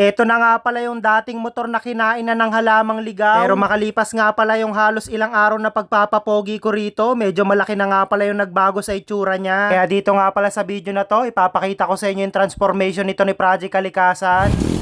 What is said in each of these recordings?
Eto na nga pala yung dating motor na kinain na ng halamang ligaw. Pero makalipas nga pala yung halos ilang araw na pagpapapogi ko rito, medyo malaki na nga pala yung nagbago sa itsura niya. Kaya dito nga pala sa video na to, ipapakita ko sa inyo yung transformation nito ni Project Kalikasan.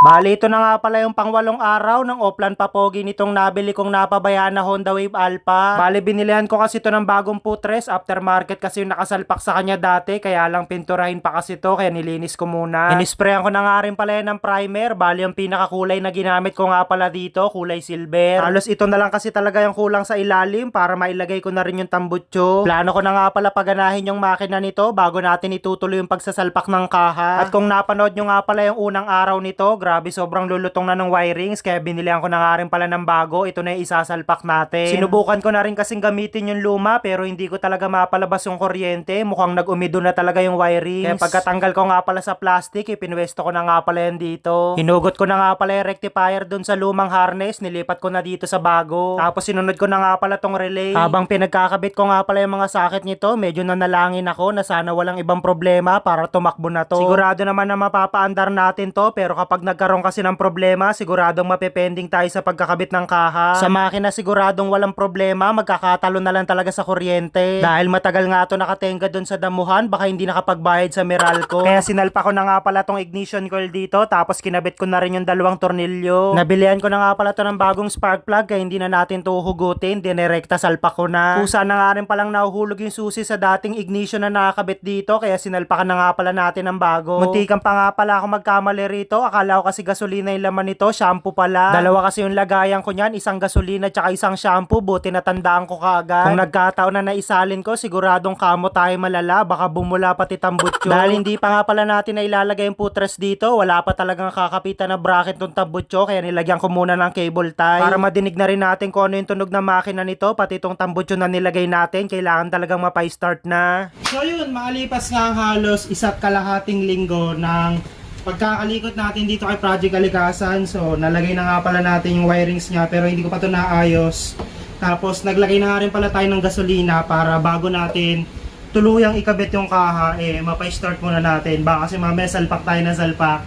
Bali, ito na nga pala yung pangwalong araw ng Oplan Papogi nitong nabili kong napabayaan na Honda Wave Alpha. Bali, binilihan ko kasi ito ng bagong putres aftermarket kasi yung nakasalpak sa kanya dati kaya lang pinturahin pa kasi to kaya nilinis ko muna. Inisprayan ko na nga rin pala yan ng primer. Bali, yung pinakakulay na ginamit ko nga pala dito, kulay silver. Halos ito na lang kasi talaga yung kulang sa ilalim para mailagay ko na rin yung tambutso. Plano ko na nga pala paganahin yung makina nito bago natin itutuloy yung pagsasalpak ng kaha. At kung napanood nyo nga pala yung unang araw nito, grabe sobrang lulutong na ng wirings kaya binilihan ko na nga rin pala ng bago. Ito na isasalpak natin. Sinubukan ko na rin kasing gamitin yung luma pero hindi ko talaga mapalabas yung kuryente. Mukhang nag-umido na talaga yung wirings. Kaya pagkatanggal ko nga pala sa plastic, ipinwesto ko na nga pala yan dito. Hinugot ko na nga pala yung rectifier dun sa lumang harness, nilipat ko na dito sa bago. Tapos sinunod ko na nga pala tong relay. Habang pinagkakabit ko nga pala yung mga socket nito, medyo nanalangin ako na sana walang ibang problema para tumakbo na to. Sigurado naman na mapapaandar natin to pero kapag nagkaroon kasi ng problema, siguradong mapepending tayo sa pagkakabit ng kaha. Sa makina siguradong walang problema, magkakatalo na lang talaga sa kuryente. Dahil matagal nga to nakatenga dun sa damuhan, baka hindi nakapagbayad sa Meralco. Kaya sinalpa ko na nga pala tong ignition coil dito, tapos kinabit ko na rin yung dalawang tornilyo. Nabilihan ko na nga pala to ng bagong spark plug, kaya hindi na natin to hugutin, dinirekta salpa ko na. Kusa na nga rin palang nahuhulog yung susi sa dating ignition na nakakabit dito, kaya sinalpakan na nga pala natin ng bago. Muntikan pa nga pala ako magkamali rito, akala ko kasi gasolina yung laman nito, shampoo pala. Dalawa kasi yung lagayan ko niyan, isang gasolina tsaka isang shampoo, buti natandaan ko kaagad. Kung nagkataon na naisalin ko, siguradong kamo tayo malala, baka bumula pati tambutso. Dahil hindi pa nga pala natin na ilalagay yung putres dito, wala pa talagang kakapitan na bracket ng tambutso, kaya nilagyan ko muna ng cable tie. Para madinig na rin natin kung ano yung tunog ng makina nito, pati itong tambutso na nilagay natin, kailangan talagang mapay-start na. So yun, makalipas nga ang halos isa't kalahating linggo ng pagkakalikot natin dito kay Project Kalikasan. So, nalagay na nga pala natin yung wirings niya pero hindi ko pa ito naayos. Tapos, naglagay na nga rin pala tayo ng gasolina para bago natin tuluyang ikabit yung kaha, eh, mapay-start muna natin. Baka kasi mamaya salpak tayo ng salpak.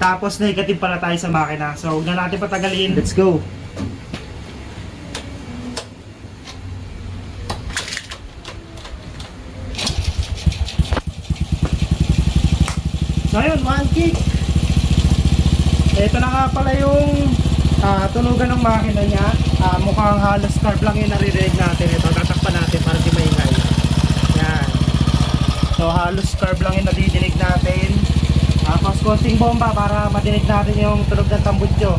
Tapos, negative pala tayo sa makina. So, huwag na natin patagalin. Let's go! So ayun, one kick. Ito na nga pala yung ah, tunugan ng makina niya. Ah, mukhang halos carb lang yung naririnig natin. Ito, tatakpan natin para di maingay. Yan. So halos carb lang yung nadidinig natin. Tapos konting bomba para madinig natin yung tunog ng tambutso.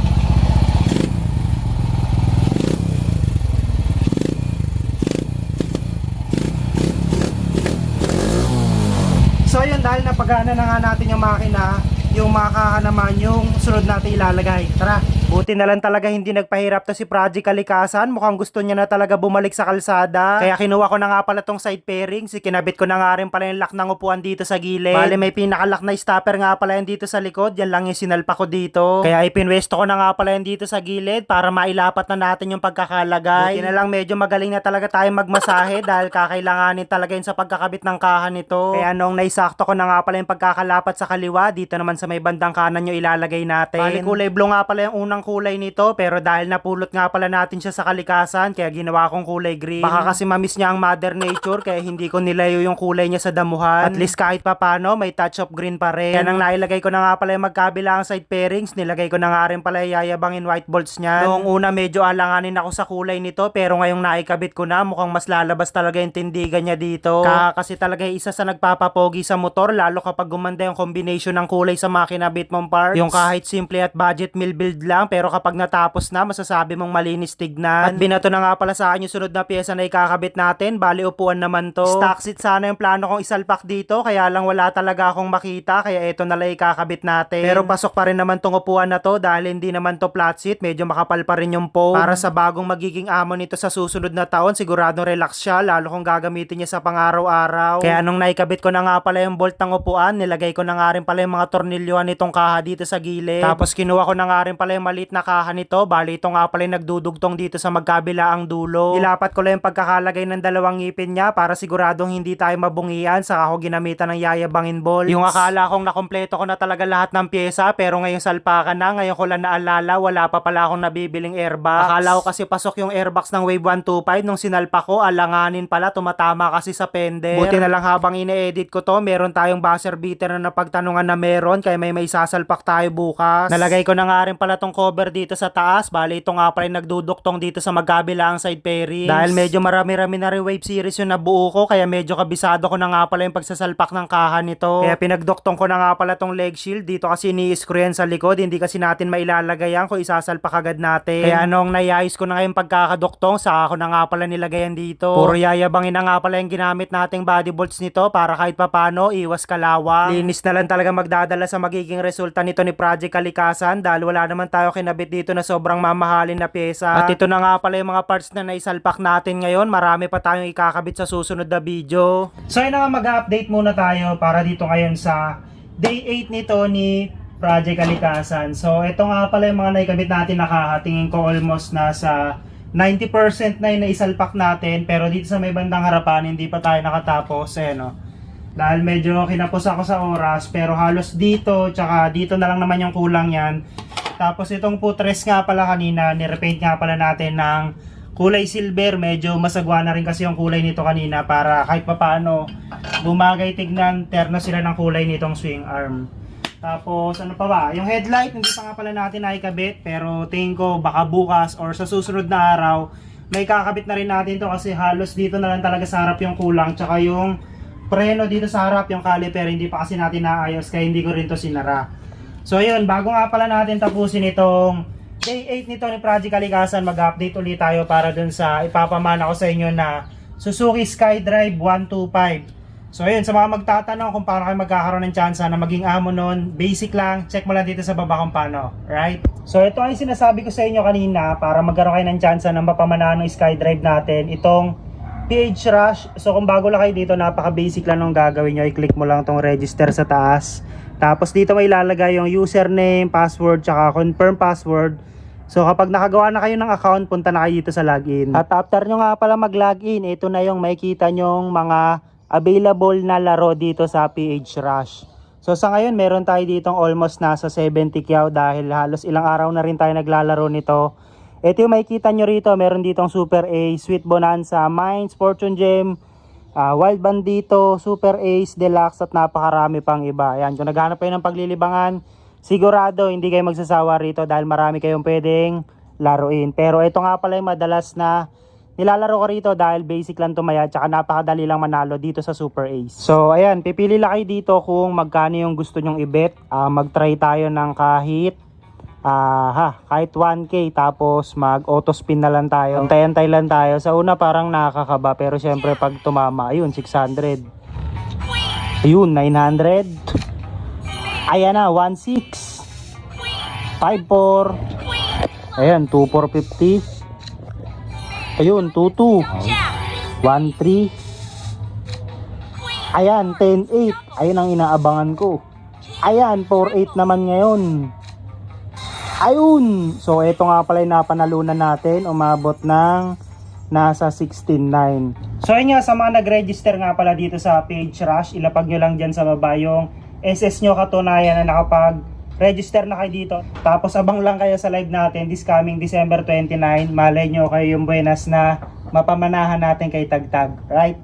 So ayun, dahil napagana na nga natin yung makina, yung makaha naman yung sunod natin ilalagay. Tara! Buti na lang talaga hindi nagpahirap to si Project Kalikasan. Mukhang gusto niya na talaga bumalik sa kalsada. Kaya kinuha ko na nga pala tong side fairing. Si kinabit ko na nga rin pala yung lock ng upuan dito sa gilid. Bale may pinaka-lock na stopper nga pala yan dito sa likod. Yan lang yung sinalpa ko dito. Kaya ipinwesto ko na nga pala yan dito sa gilid para mailapat na natin yung pagkakalagay. Buti na lang medyo magaling na talaga tayo magmasahe dahil kakailanganin talaga yun sa pagkakabit ng kaha nito. Kaya nung naisakto ko na nga pala yung pagkakalapat sa kaliwa, dito naman sa may bandang kanan yung ilalagay natin. Bali kulay blue nga pala yung unang kulay nito pero dahil napulot nga pala natin siya sa kalikasan kaya ginawa kong kulay green. Baka kasi mamiss niya ang mother nature kaya hindi ko nilayo yung kulay niya sa damuhan. At least kahit papano may touch of green pa rin. Kaya nang nailagay ko na nga pala yung magkabilang side pairings, nilagay ko na nga rin pala yayabangin white bolts niya. Noong una medyo alanganin ako sa kulay nito pero ngayong naikabit ko na mukhang mas lalabas talaga yung tindigan niya dito. Kaya kasi talaga isa sa nagpapapogi sa motor lalo kapag gumanda yung combination ng kulay sa makina bit mong parts. Yung kahit simple at budget mill build lang pero kapag natapos na masasabi mong malinis tignan. At binato na nga pala sa akin yung sunod na pyesa na ikakabit natin. Bali upuan naman to. Stock seat sana yung plano kong isalpak dito kaya lang wala talaga akong makita kaya ito na lang ikakabit natin. Pero pasok pa rin naman tong upuan na to dahil hindi naman to flat seat. Medyo makapal pa rin yung foam. Para sa bagong magiging amo nito sa susunod na taon siguradong relax siya lalo kung gagamitin niya sa pang-araw-araw. Kaya nung naikabit ko na nga pala yung bolt ng upuan nilagay ko na nga rin pala yung mga tornilyo tornilyuhan nitong kaha dito sa gilid. Tapos kinuha ko na nga rin pala yung maliit na kaha nito. Bali ito nga pala yung nagdudugtong dito sa magkabilaang dulo. Ilapat ko lang yung pagkakalagay ng dalawang ngipin niya para siguradong hindi tayo mabungian. Saka ako ginamitan ng yayabangin ball. Yung akala kong nakompleto ko na talaga lahat ng pyesa pero ngayong salpakan na. Ngayon ko lang naalala wala pa pala akong nabibiling airbox. Akala ko kasi pasok yung airbox ng Wave 125 nung sinalpa ko. Alanganin pala tumatama kasi sa pender. Buti na lang habang ine-edit ko to meron tayong buzzer beater na napagtanungan na meron kaya may may sasalpak tayo bukas. Nalagay ko na nga rin pala tong cover dito sa taas. Bali ito nga pala yung nagduduktong dito sa magkabilang side pairings. Dahil medyo marami-rami na rin wave series yung nabuo ko kaya medyo kabisado ko na nga pala yung pagsasalpak ng kaha nito. Kaya pinagduktong ko na nga pala tong leg shield. Dito kasi ni-screw yan sa likod. Hindi kasi natin mailalagay yan kung isasalpak agad natin. Kaya nung nayayos ko na ngayon pagkakaduktong, saka ko na nga pala nilagayan dito. Puro yayabangin na nga pala yung ginamit nating body bolts nito para kahit papano iwas kalawang. Linis na lang talaga magdadala sa magiging resulta nito ni Project Kalikasan dahil wala naman tayo kinabit dito na sobrang mamahalin na pyesa. At ito na nga pala yung mga parts na naisalpak natin ngayon. Marami pa tayong ikakabit sa susunod na video. So yun nga mag-update muna tayo para dito ngayon sa day 8 nito ni Project Kalikasan. So ito nga pala yung mga naikabit natin nakahatingin ko almost nasa 90% na yung naisalpak natin pero dito sa may bandang harapan hindi pa tayo nakatapos eh no. Dahil medyo kinapos ako sa oras pero halos dito tsaka dito na lang naman yung kulang yan. Tapos itong putres nga pala kanina, nirepaint nga pala natin ng kulay silver. Medyo masagwa na rin kasi yung kulay nito kanina para kahit papaano bumagay tignan terno sila ng kulay nitong swing arm. Tapos ano pa ba? Yung headlight hindi pa nga pala natin nakikabit pero tingin ko baka bukas or sa susunod na araw may kakabit na rin natin to kasi halos dito na lang talaga sa harap yung kulang tsaka yung preno dito sa harap yung caliper hindi pa kasi natin naayos kaya hindi ko rin to sinara. So ayun, bago nga pala natin tapusin itong day 8 nito ni Project Kalikasan, mag-update ulit tayo para dun sa ipapamana ko sa inyo na Suzuki SkyDrive 125. So ayun, sa mga magtatanong kung paano kayo magkakaroon ng chance na maging amo nun, basic lang, check mo lang dito sa baba kung paano, right? So ito ay sinasabi ko sa inyo kanina para magkaroon kayo ng chance na mapamanahan ng SkyDrive natin, itong PH Rush. So kung bago lang kayo dito, napaka-basic lang nung gagawin nyo. I-click mo lang tong register sa taas. Tapos dito may ilalagay yung username, password, tsaka confirm password. So kapag nakagawa na kayo ng account, punta na kayo dito sa login. At after nyo nga pala mag-login, ito na yung makikita nyong mga available na laro dito sa PH Rush. So sa ngayon, meron tayo ditong almost nasa 70 kyaw dahil halos ilang araw na rin tayo naglalaro nito. Ito yung makikita nyo rito, meron ditong Super A, Sweet Bonanza, Mines, Fortune Gem, ah, Wild Bandito, Super Ace, Deluxe at napakarami pang iba. Ayan, kung naghanap kayo ng paglilibangan, sigurado hindi kayo magsasawa rito dahil marami kayong pwedeng laruin. Pero ito nga pala yung madalas na nilalaro ko rito dahil basic lang tumaya tsaka napakadali lang manalo dito sa Super Ace. So ayan, pipili lang kayo dito kung magkano yung gusto nyong ibet. Ah, mag-try tayo ng kahit Ah, ha, kahit 1k tapos mag auto spin na lang tayo. Antay-antay lang tayo. Sa una parang nakakaba pero syempre pag tumama, ayun 600. Ayun 900. Ayan na 16. 54. Ayan 2450. Ayun 22. 13. Ayan 108. Ayun ang inaabangan ko. Ayan 48 naman ngayon. Ayun! So, ito nga pala yung napanalunan natin. Umabot ng nasa 16.9. So, yun nga, sa mga nag-register nga pala dito sa Page Rush, ilapag nyo lang dyan sa baba yung SS nyo katunayan na nakapag-register na kayo dito. Tapos, abang lang kayo sa live natin this coming December 29. Malay nyo kayo yung buenas na mapamanahan natin kay Tagtag. Right?